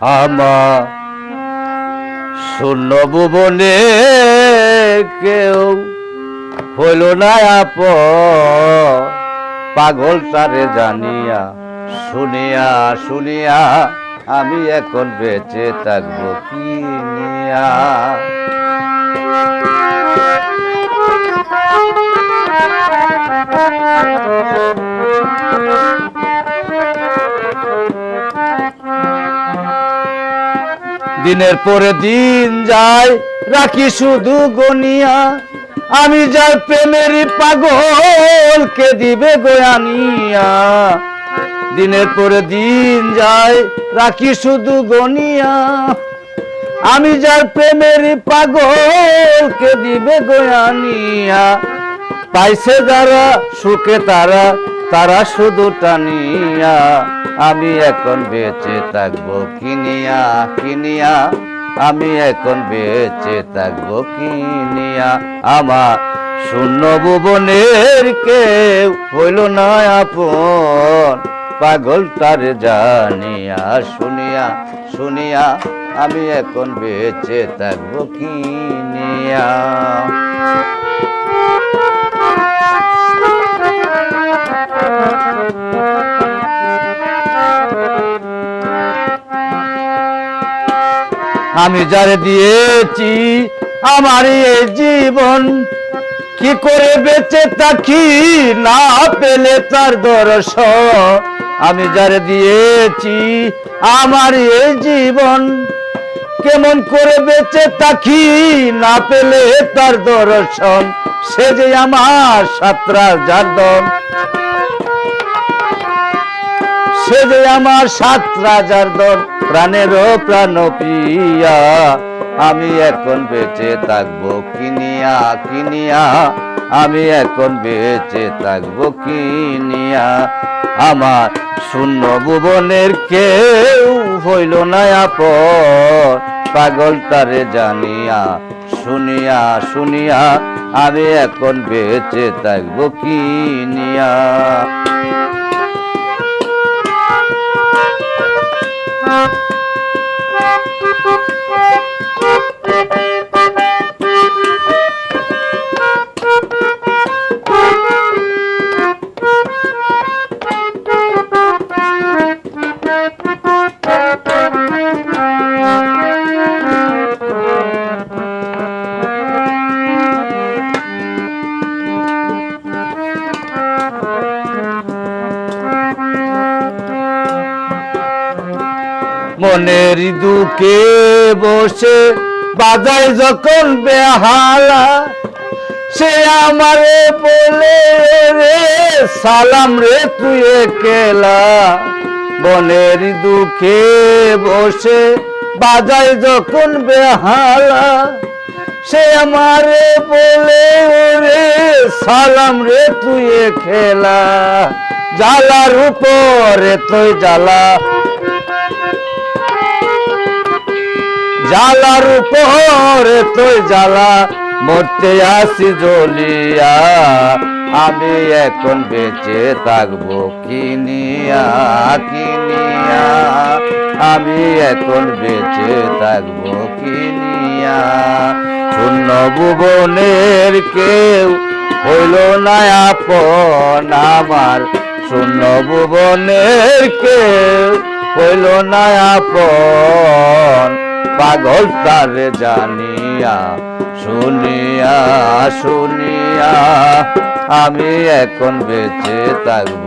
আমার শূন্য ভুবনে কেউ হইল না আপ। পাগল তারে জানিয়া, শুনিয়া শুনিয়া আমি এখন বেঁচে থাকব কি নিয়া? দিনের পরে দিন যায়, রাখি শুধু গনিয়া। আমি যার প্রেমের পাগল কে দিবে গোয়ানিয়া দিনের পরে দিন যায়, রাখি শুধু গনিয়া। আমি যার প্রেমের পাগল কে দিবে গোয়ানিয়া পাইছে যারা, সুখে তারা তারা শুধু টানিয়া, আমি এখন বেঁচে থাকব কিনিয়া কিনিয়া, আমি এখন বেঁচে থাকব কিনিয়া। আমার শূন্য ভুবনের কেউ হইল না আপন, পাগল তার জানিয়া, শুনিয়া শুনিয়া, আমি এখন বেঁচে থাকব কিনিয়া। আমি যারে দিয়েছি আমার এই জীবন, কি করে বেঁচে থাকি না পেলে তার দর্শ আমি যারে দিয়েছি আমার এই জীবন, কেমন করে বেঁচে থাকি না পেলে তার দর্শন? সে যে আমার সাতরা জাদন সে যে আমার সাত রাজার দর প্রাণেরও প্রাণ প্রিয়া, আমি এখন বেঁচে থাকব কিনিয়া কিনিয়া, আমি এখন বেঁচে থাকব কিনিয়া। আমার শূন্য ভুবনের কেউ হইল না আপন, পাগল তারে জানিয়া, শুনিয়া শুনিয়া, আমি এখন বেঁচে থাকব কিনিয়া। মনের দুঃখে বসে বাজায় যখন বেহালা, সে আমারে বলে, রে সালাম রে তুই কেলা মনের দুঃখে বসে বাজায় যখন বেহালা, সে আমারে বলে, রে সালাম রে তুই খেলা জ্বালার উপরে তুই জ্বালা জ্বালার উপরে তুই জ্বালা, মরতে আসি জ্বলিয়া। আমি এখন বেঁচে থাকব কিনিয়া কিনিয়া আমি এখন বেঁচে থাকব কিনিয়া শূন্য ভুবনের কেউ হইল না আপন আমার। শূন্য ভুবনের কেউ হইল না আপন। পাগল তার জানিয়া শুনিয়া শুনিয়া আমি এখন বেঁচে থাকব।